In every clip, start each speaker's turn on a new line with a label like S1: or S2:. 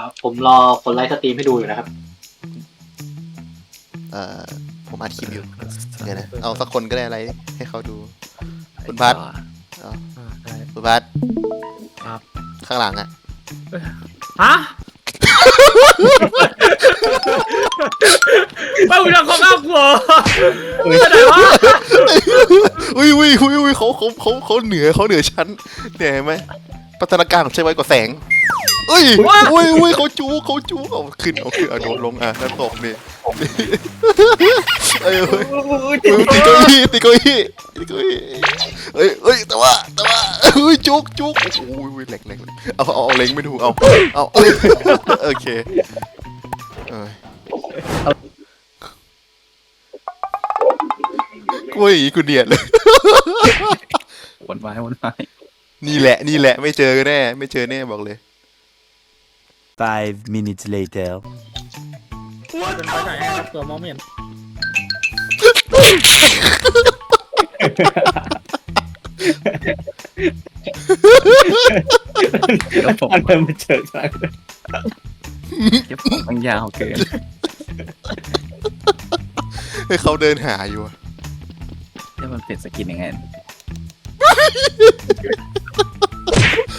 S1: ครับ ผมรอคนไลฟ์สตรีมให้ดูอยู่นะครับ
S2: เอ่อผมอัดคลิปอยู่เดี๋ยวนะเอาสักคนก็ได้อะไรให้เขาดู คุณพัดเอา
S3: อ่าได้
S2: คุณพัด
S3: ครับ
S2: ข้างหลังอะ
S3: ฮะไม่คุณจะขอข้าวกูเหรอไปไหนวะ
S2: อุ้ยอุ้ยอุ้ยอุ้ยเขาเขาเขาเขาเหนือเขาเหนือชั้นเนี่ยเห็นไหมพัฒนาการของใช้ไว้กว่าแสง เอ้ยอุ้ยอุ้ยเขาจู้เขาจู้เอาขึ้นเอาขึ้นเอาโดดลงอะแล้วตกนี่เอ้ยเอ้ย
S4: อุ้ย
S2: เอ้ยตีเก้าอี้ตีเก้าอี้ตีเก้าอี้เอ้ยเอ้ยแต่ว่าแต่ว่าเอ้ยจุกจุกโอ้ยอุ้ยแหลกแหลกแหลกเอาเอาเอาเล็งไม่ถูกเอาเอาเอ้ยโอเคเอ้ยกูว่าอย่างงี้กูเนียดเลย
S4: วนไว้วนไว้
S2: นี่แหละ นี่แหละ ไม่เจอกันแน่ ไม่เจอแน่บอกเลย
S5: Five minutes later.
S3: เป็นไปไหนครับตัวมองไม่เห็น
S4: แล้วผม
S6: อันนั้นมันเจอกัน
S4: เก็บผมมันยาวเกิน
S2: ให้เขาเดินหาอยู่อะ
S4: แล้วมันเปลี่ยนสกินยังไง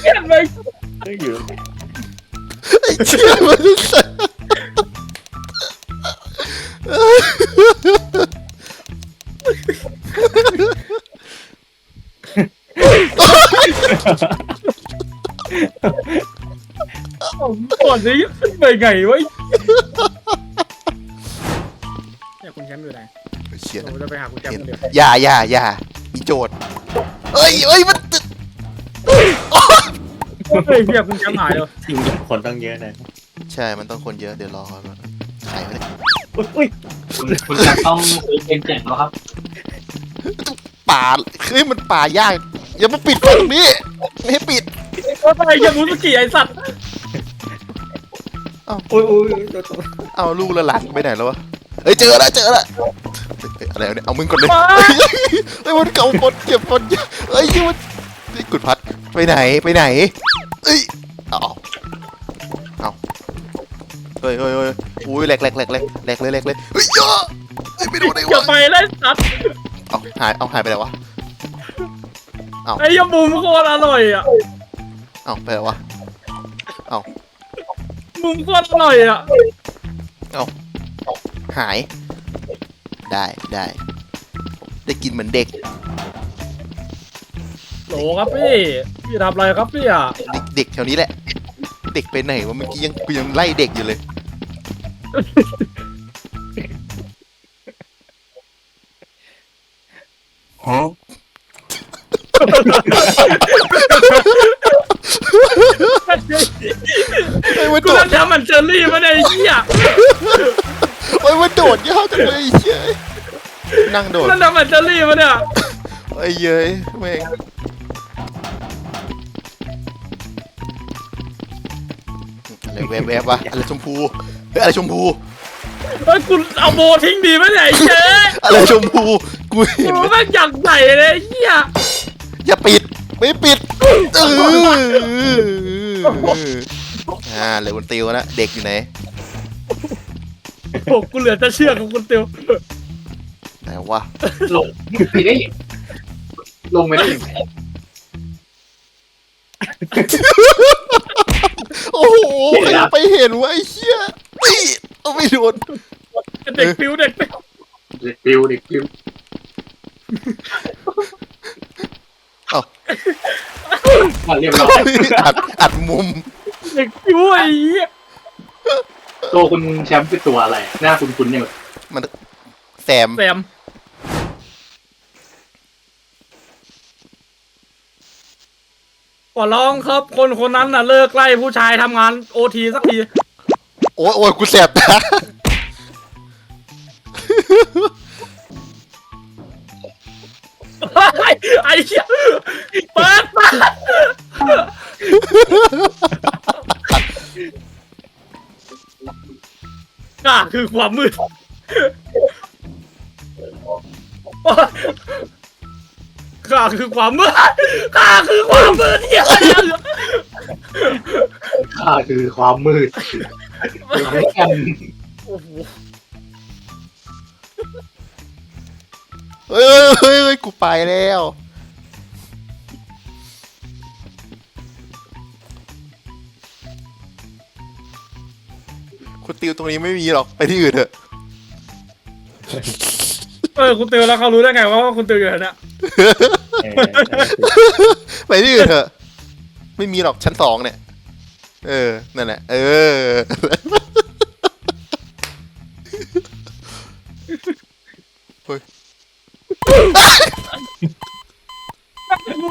S3: เห็นไหม
S6: ก็อยู่
S2: ไอ้เชี่ยมันสั่น
S3: ผมก่อนนี้ขึ้นไปไงวะเนี่ยคุณแชมป์อยู่ไหน
S2: เชี่ย
S3: ผมจะไปหาคุณแชมป์คนเดียว
S2: อย่าอย่าอย่ามีโจทย์เอ้ยเอ้ยมัน
S3: เฮ้ยเพียคุณแชมป์หายเลย
S6: ทีมคนต้องเยอะนะ
S2: ใช่ มันต้องคนเยอะ เดี๋ยวรอก่อนใครไม่ได้
S6: อุ้ยอุ้ย
S1: คุณคุณจะต้องซื้อเกมแจกแล้วครับ
S2: ป่าเฮ้ยมันป่ายาก อย่ามาปิดไฟตรงนี้ ไม่ให้ปิด
S3: ว่าอะไรยามุสกิไอสัตว์
S6: อุ้ยอุ้ยตัวตัว
S2: เอาลูกและหลานไปไหนแล้ววะ เฮ้ยเจอแล้วเจอแล้วเฮ้ยอะไรวะเนี่ย เอามึงก่อนเลย
S3: มา
S2: เฮ้ยมันเก่าคนเก็บคนเฮ้ยมันไอ้ยกุดพัด ไปไหนไปไหน เอ้ยเอาเอาเฮ้ยเฮ้ยเฮ้ยอุ้ยแหลกแหลกแหลกแหลกแหลกเลยแหลกเลยเฮ้ยเยอะเฮ้ยไม่โดนได้
S3: อย่าวะไปเลยสัตว์
S2: เอาหายเอาหายไปไหนวะ
S3: ไอ้ยามุมโคตรอร่อยอะ
S2: เอาไปไหนวะ
S3: มุมโคตรอร่อยอะ
S2: หาย ได้ได้ ได้กินเหมือนเด็ก
S3: โหลครับพี่พี่ทำอะไรครับพี่อะ
S2: เด็กเด็กแถวนี้แหละ เด็กไปไหนวะเมื่อกี้ยังกูยังไล่เด็กอยู่เลยเฮ้ยมัน
S3: กู
S2: โด
S3: รั
S2: ด
S3: กแชมป์มันเจอรี่มาในยไอ้เหี้ย
S2: เฮ้ยมันโดดยาวจังเลยไอ้เหี้ยนั่งโดด
S3: นั่นทำมันเจอรี่มาเนี่ย
S2: ไอ้เย้ยแม่ง แวบแวบๆวะอะไรชมพูเฮ้ยอะไรชมพู
S3: เฮ้ยกูเอาโบทิ้งดีไหมเนี่ยไอ้เจ๊
S2: อะไรชมพูกูเห็น
S3: กู
S2: เลย
S3: แม่งอยากใส่เลยไอ้เหี้ย
S2: อย่าปิดไม่ปิดเอออ่าเหลือบนติวแล้วเด็กอยู่ไหน
S3: โอ้กูเหลือจะเชื่อกับคุณติว
S2: ไหนวะ
S1: ลงไปได้ยังลงไปได้ยังไง
S2: โอ้โหใครจะไปเห็นวะไอ้เหี้ยเอ้ยเอาไม่โดน
S3: เด็กปิวเด็กปิว
S1: เด็กฟิวเด็กฟิว
S2: เอ้า
S1: อะเรียบร้อย
S2: อัดอัดมุม
S3: เด็กปิวไอ้เหี้ย
S1: ตัวคุณแชมป์เป็นตัวอะไร หน้าคุณคุณเนี่ย
S2: แซม
S3: แซม อร้องครับ คนคนนั้นน่ะเลิกไล่ผู้ชายทำงานโอทีสักที
S2: โอ้ยโอ้ยกูแสบตา
S3: ไอ้ไอ้เหี้ยเปิดเปิดน่าคือความมืดาคือความมืดข้าคือความมืดเนี่ย
S1: ข้าคือความมืดไม่กัน
S3: โอ้โห
S2: เฮ้ยเฮ้ยเฮ้ยกูไปแล้วคุณติวตรงนี้ไม่มีหรอกไปที่อื่นเถอะ
S3: เออคุณติวแล้วเขารู้ได้ไงว่าคุณติวอยู่แถวเนี้ย
S6: เออนั่นน่ะสิ
S2: ไปที่อื่นเถอะ ไม่มีหรอกชั้นสองเนี่ย เออ นั่นแหละ เออ
S3: คุ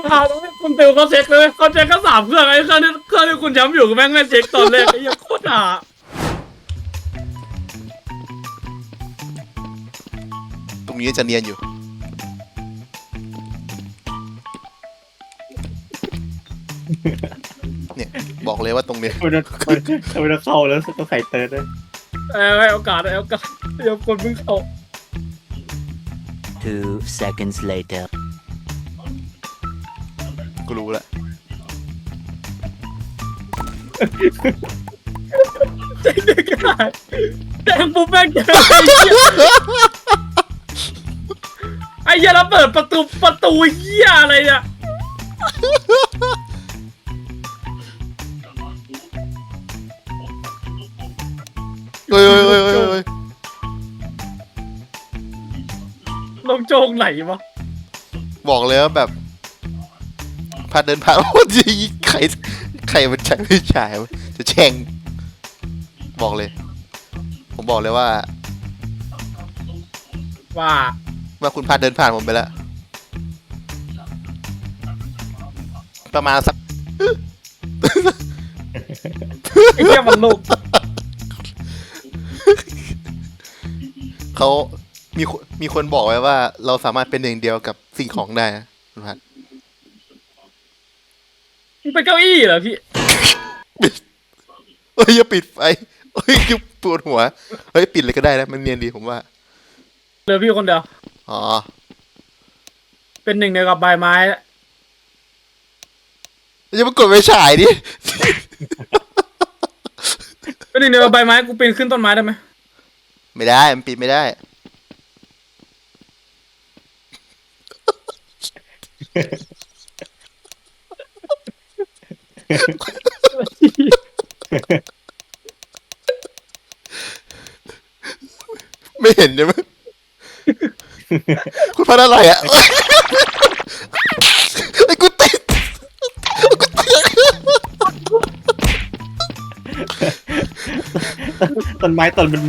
S3: ณถามว่าคุณติวเขาเช็คเลยเขาเช็คแค่สามเครื่องไอ้เครื่องที่เครื่องที่คุณแชมป์อยู่ก็แม่งไม่เช็คตอนแรกไอ้เหี้ยังโคตรห่า
S2: ตรงนี้จะเนียนอยู่ เนี่ย บอกเลยว่าตรงเนี้ย
S6: ทำไมต้องทำไมทำไมต้องเข้าแล้วต้องใส่เติร์ดด้วย
S3: เออให้โอกาสให้โอกาสเดี๋ยวคนเพิ่งเข้า
S5: Two seconds later.
S2: กูรู้แล้ว
S3: เจ๊งได้ก็ได้แจ้งปุ๊บแม่งเจอไอ้เหี้ยไอ้เหี้ยแล้วเปิดประตูประตูเหี้ยอะไรเนี่ย
S2: เฮ้ยเฮ้ยเฮ้ยเฮ้ยเฮ้ย
S3: ลงโจงไหนวะ
S2: บอกเลยว่าแบบพาเดินผ่านโอ้ยใครใครมันใช้ไม่ใช่วะจะแช่งบอกเลย ผมบอกเลยว่า
S3: ว่า
S2: ว่าคุณพาเดินผ่านผมไปแล้ว ประมาณสัก
S3: ไอ้เหี้ยมันโลก
S2: เขามีคนมีคนบอกไว้ว่า เราสามารถเป็นหนึ่งเดียวกับสิ่งของได้นะคุณพัด
S3: มันเป็นเก้าอี้เหรอพี่
S2: เฮ้ยอย่าปิดไฟเฮ้ยยุบปวดหัวเฮ้ยปิดเลยก็ได้นะมันเนียนดีผมว่า
S3: เหลือพี่คนเดียว
S2: อ๋อ
S3: เป็นหนึ่งเดียวกับใบไม้
S2: อย่ามากดไฟฉายดิ
S3: เป็นหนึ่งเดียวกับใบไม้กูปีนขึ้นต้นไม้ได้ไหม
S2: ไม่ได้ มันปิดไม่ได้ ไม่เห็นใช่ไหมคุณพัดอะไรอะ ไอ้กู ติด
S6: ต้นไม้ต้นมัน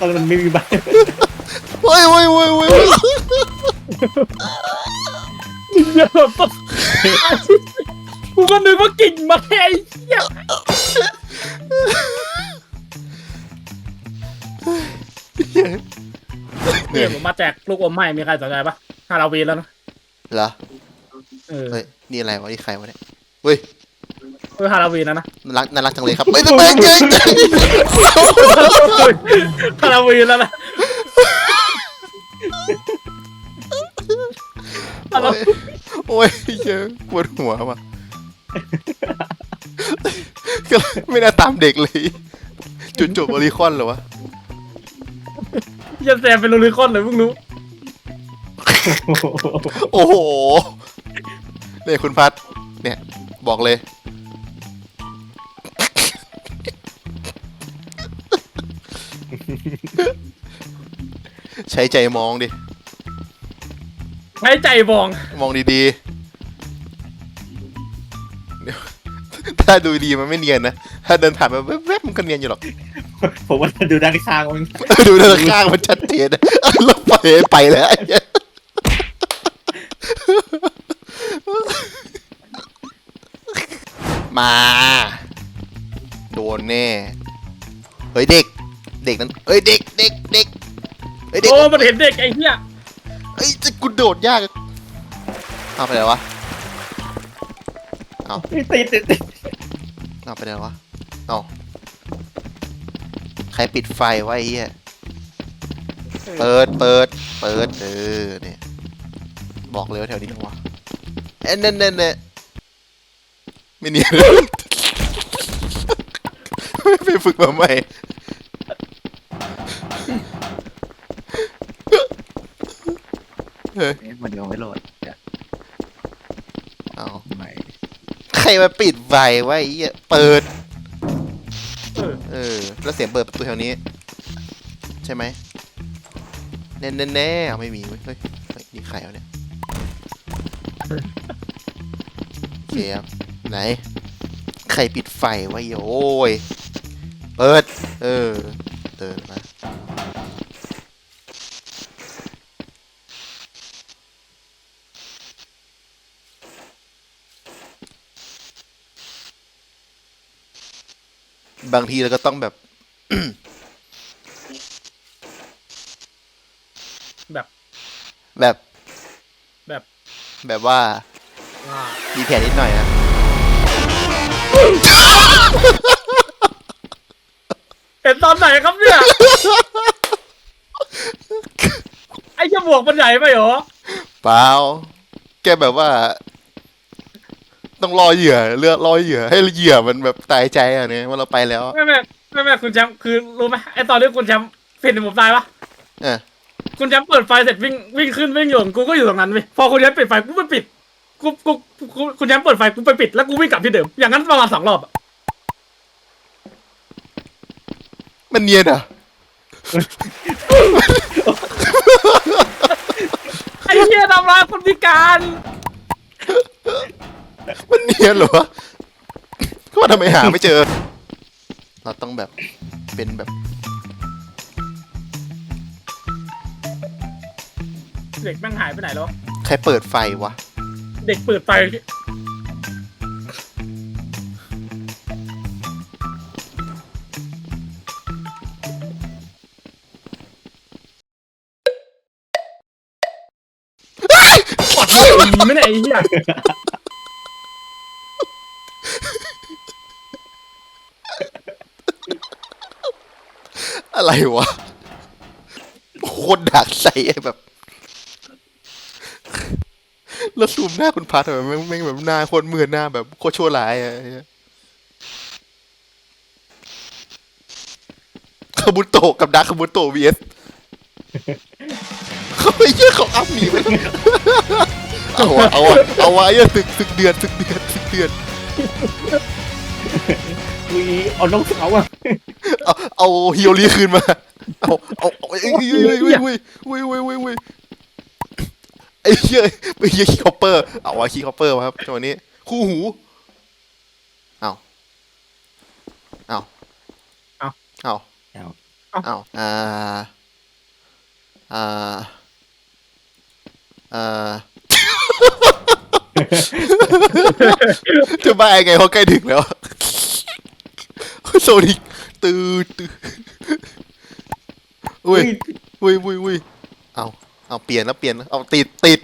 S6: ต้นมันไม่มีใบ
S2: โอ้ยโอ้ยโอ้ยโอ้ย
S3: เดี๋ยวต้นกูก็นึกว่ากิ่งไม้ไอ้เหี้ยเนี่ยผมมาแจกลูกอมใหม่มีใครสนใจปะฮาโลวีนแล้วนะ
S2: เหรอ
S3: เออ
S2: เฮ้ยนี่อะไรวะนี่ใครวะเนี่ยเฮ้ย
S3: เออฮาโลวีนแล้วนะ
S2: น่ารักน่ารักจังเลยครับไม่ต้องแบงเยอะ
S3: ฮาโลวีนแล้วนะฮาโล
S2: โอ้ยโอ้ยเยอะปวดหัวว่ะก็ไม่น่าตามเด็กเลย จุดจบโอริคอนเหรอวะ
S3: ยันแซมเป็นลูริคอนเลยเพิ่งรู้
S2: โอ้โหเนี่ยคุณพัดเนี่ย บอกเลย ช้ใจมองดิ
S3: ใช้ใจบอง
S2: มองดีๆเดี๋ยวถ้าดูดีมันไม่เนียนนะ ถ้าเดินผ่านมาแวบๆมันก็เนียนอยู่หรอก
S6: ผมว่าดูด้านข้างมัน
S2: ดูด้านข้างมันชัดเจนนะแล้วไปไปแล้วไอ้เหี้ยมา โดนแน่ เฮ้ยเด็ก เด็กนั้นเฮ้ยเด็กเด็ก เด็กเฮ้ยเด็ก
S3: โอ้มันเห็นเด็กไอ้เหี้ย
S2: เฮ้ยจะกูโดดยากเอาไปไหนวะ
S6: ติดติดติด
S2: เอาไปไหนวะเอาใครปิดไฟไว้ไอ้เหี้ยเปิดเปิดเปิดเออเนี่ยบอกเลยว่าแถวนี้นะวะเอ็นเน่นเน่นเน่ไม่เนียนฝึกมาใหม่ เฮ้ย
S4: เอ๊ะ มันเดี๋ยวไม่โหลดจะ
S2: เอา
S4: ใหม่
S2: ใครมาปิดไฟไว้ไอ้เหี้ยเปิด
S3: เออ
S2: เออ แล้วเสียงเปิดประตูแถวนี้ ใช่ไหมแน่แน่แน่ๆเอาไม่มีเว้ยเฮ้ยเฮ้ยนี่ใครเอาเนี่ยโอเคครับไหน ใครปิดไฟไว้โอ้ย เปิด เออ เดินมา บางทีเราก็ต้องแบบ
S3: แบบ
S2: แบบ
S3: แบบ
S2: แบบว่า
S3: ว่า
S2: มีแผนนิดหน่อยนะ
S3: เห็นตอนไหนครับเนี่ย ไอ้จมูกมันใหญ่ไปเหรอ
S2: เปล่า แกแบบว่า ต้องรอเหยื่อเลือกรอเหยื่อให้เหยื่อมันแบบตายใจอะเนี่ยว่าเราไปแล้ว
S3: ไม่ไม่ไม่ไม่คุณแชมป์คือรู้ไหมไอ้ตอนที่คุณแชมป์เห็นผมตายปะ
S2: เออ
S3: คุณแชมป์เปิดไฟเสร็จวิ่งวิ่งขึ้นวิ่งอยู่กูก็อยู่ตรงนั้นเว้ยพอคุณแชมป์ปิดไฟกูไปปิดกูกูกูคุณแชมป์เปิดไฟกูไปปิดแล้วกูวิ่งกลับที่เดิมอย่างนั้นประมาณสองรอบอะ
S2: มันเนียนอะ
S3: ไอ้เหี้ยทำร้ายคนพิการ
S2: มันเนียนเหรอวะก็ว่าทำไมหาไม่เจอ เราต้องแบบเป็นแบบ
S3: เด็กแม่งหายไปไหนแล้ว
S2: ใครเปิดไฟวะ
S3: เด็กเปิดไฟมีไหมเนี่ยไอ้เหี้ย
S2: อะไรวะโคตรดักใส่ไอ้แบบ แล้วซูมหน้าคุณพัทแบบแม่งแม่งแบบหน้าโคตรมือหน้าแบบโคตรชั่วร้ายอะไอ้เหี้ยคาบุโตะกับดักคาบุโตะ vs เขาไปเยี่ยเขาอัพหนีไปแล้วเอาวะเอาวะเอาวะไอ้เหี้ยตึกตึกเดือนตึกเดือนตึกเดือน
S6: อุ้ยเอาน้องสาวอะ
S2: เอาเอาฮิโอรีคืนมา เอาเอาเอาเอ้ยเว้ยเว้ยเว้ยเว้ยเว้ยเว้ยเว้ยไอ้เหี้ยไปเหี้ยคีคอปเปอร์ เอาวะคีคอปเปอร์มาครับจังหวะนี้ คู่หู เอาเอาเอาเอา
S6: เอา
S2: เอาอ่า อ่า อ่าจะบ้าไงเขาใกล้ถึงแล้วโซนิก ตืดตืดอุ้ยอุ้ยอุ้ยอุ้ยเอาเอาเปลี่ยนแล้วเปลี่ยนเอาติดติด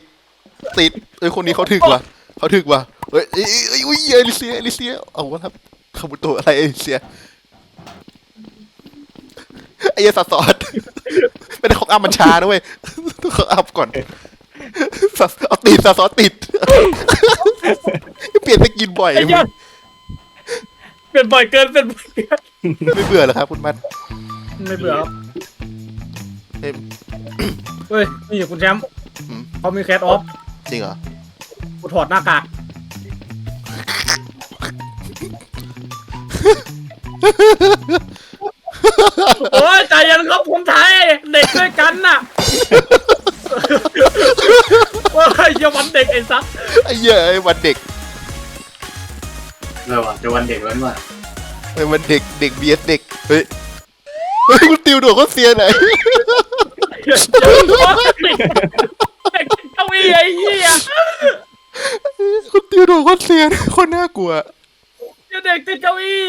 S2: ติดเอ้ยคนนี้เขาถึกว่ะเขาถึกว่ะเฮ้ยเอ้ยเอ้ยอุ้ยเอลิเซียเอลิเซียเอาวะครับคาบุโตะอะไรเอลิเซียไอ้เหี้ยสัสอสไม่ได้ของอัพมันชานะเว้ยต้องของอัพก่อนเอาติดสัสอสติดเปลี่ยนสกินบ่อย
S3: ไอ้เหี้ย เปลี่ยนบ่อยเกินเปลี่ยนบ่อยเกิน
S2: ไม่เบื่อเหรอครับคุณมัด
S3: ไม่เบื่อครับ
S2: เฮ้ย
S3: เฮ้ยนี่คุณแชมป์
S2: อืม
S3: เขามีแคทออฟ
S2: จริงเหรอ
S3: กูถอดหน้ากากโอ้ยใจเย็นครับคนไทย เด็กด้วยกันน่ะว่าอย่าวันเด็กไอ้สัส
S2: ไอ้เหี้ยไอ้วันเด็ก
S1: เลยว่ะจะวันเด็กวันว่า
S2: ไอ้วันเด็กเด็กเบียดเด็กเฮ้ยเฮ้ยคุณติวโดดเขาเสียไหน
S3: เด็กเด็กเก้าอี้ไอ้เหี้ย
S2: คุณติวโดดเขาเสียนะคนน่ากลัว
S3: เด็กติดเก้าอี้